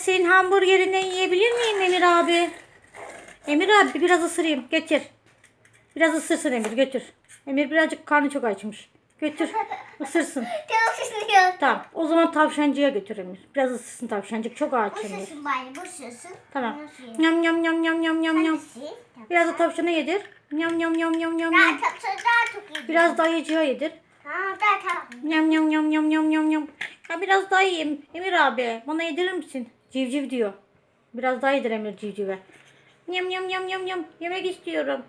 senin hamburgerinden yiyebilir miyim Emir abi? Emir abi biraz ısırayım. Getir. Biraz ısırsın Emir götür. Emir birazcık karnı çok açmış. Götür. Isırsın. Tamam. O zaman tavşancıya götür Emir. Biraz ısırsın tavşancık. Çok aç Emir. süsün bari süsün. Tamam. Yam yam yam yam yam yam yam. Biraz da tavşana yedir. Yam yam yam yam yam Daha yam. çok daha çok iyi. Biraz da ayıcıya yedir. Ha daha tamam. Yam yam yam yam yam yam yam. Ya biraz daha yiyeyim. Emir abi bana yedirir misin? Civciv diyor. Biraz daha yedir Emir civcive. Yam yam yam yam yam. Yemek istiyorum.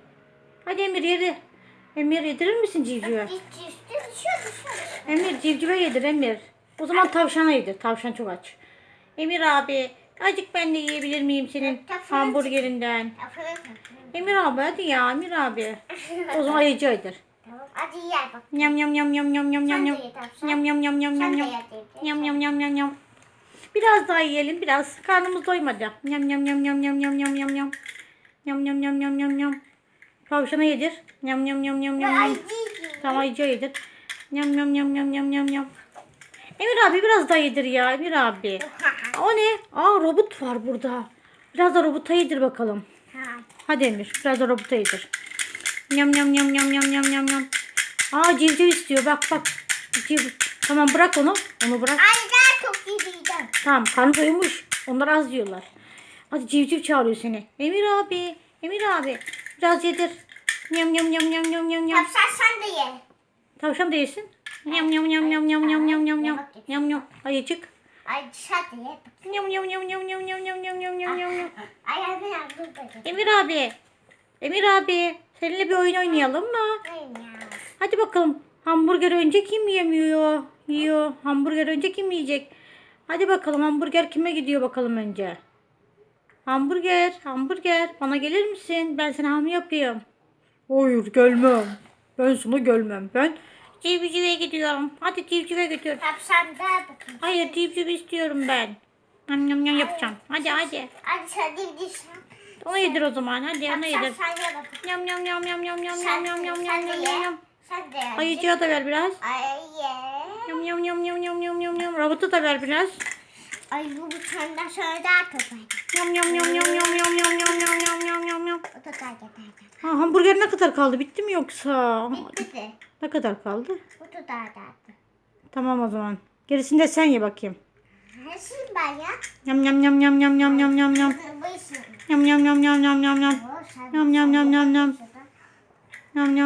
Hadi Emir yedi. Emir yedirir misin civcive? Emir civcive yedir Emir. O zaman tavşana yedir. Tavşan çok aç. Emir abi acık ben de yiyebilir miyim senin hamburgerinden? Emir abi hadi ya Emir abi. O zaman ayıcı yedir. Tamam hadi yer bak. Yam yam yam yam yam yam yam yam. Yam yam yam yam yam yam. Yam yam yam yam yam. Biraz daha yiyelim biraz. Karnımız doymadı. Yam yam yam yam yam yam yam yam yam. Yam yam yam yam yam yam. Tavşana yedir. Yam yam yam yam yam yam. Tamam ayıcıya yedir. Yam yam yam yam yam yam yam. Emir abi biraz daha yedir ya Emir abi. O ne? Aa robot var burada. Biraz da robota yedir bakalım. Ha. Hadi Emir biraz da robota yedir. Yam yam yam yam yam yam yam yam. Aa civciv istiyor bak bak. Civ. Tamam bırak onu. Onu bırak. Ay daha çok iyi diyeceğim. Tamam karnı doymuş. Onlar az yiyorlar. Hadi civciv çağırıyor seni. Emir abi. Emir abi. Biraz yedir. Yam yam yam yam yam yam yam. Tavşan sen de ye. Tavşan da yesin. Yam yam yam yam yam yam yam yam yam. Yam yam. Ayıcık. Ay sen de ye. Yam yam yam yam yam yam yam yam yam yam yam. Ay da ye. Emir abi. Emir abi. Seninle bir oyun oynayalım mı? Ay. Hadi bakalım. Hamburger önce kim yemiyor? Yiyor. Hamburger önce kim yiyecek? Hadi bakalım hamburger kime gidiyor bakalım önce. Hamburger, hamburger. Bana gelir misin? Ben sana ham yapayım. Hayır gelmem. Ben sana gelmem. Ben civcive gidiyorum. Hadi civcive götür. Tavşan da bakayım. Hayır civciv istiyorum ben. Yam yam yam yapacağım. Hadi hadi. Hadi sen gidiyorsun. Ona yedir o zaman. Hadi ona yedir. Yam yam yam yam yam yam yam yam yam yam yam yam. Ayıcıya da ver biraz. Ay ye. Yam yam yam yam yam yam yam yam. Robotu da ver biraz. Ay bu bir tane daha sonra daha kopar. Yam yam yam yam yam yam yam yam yam yam yam yam yam. O da daha yeter. Ha, hamburger ne kadar kaldı? Bitti mi yoksa? Bitti de. Ne kadar kaldı? Bu da daha daha. Tamam o zaman. Gerisini de sen ye bakayım. Nasıl ben ya? Yam yam yam yam yam yam yam yam yam. Bu işin. Yam yam yam yam yam yam yam. O sen- Yam yam yam yam yam. Şurada. Yam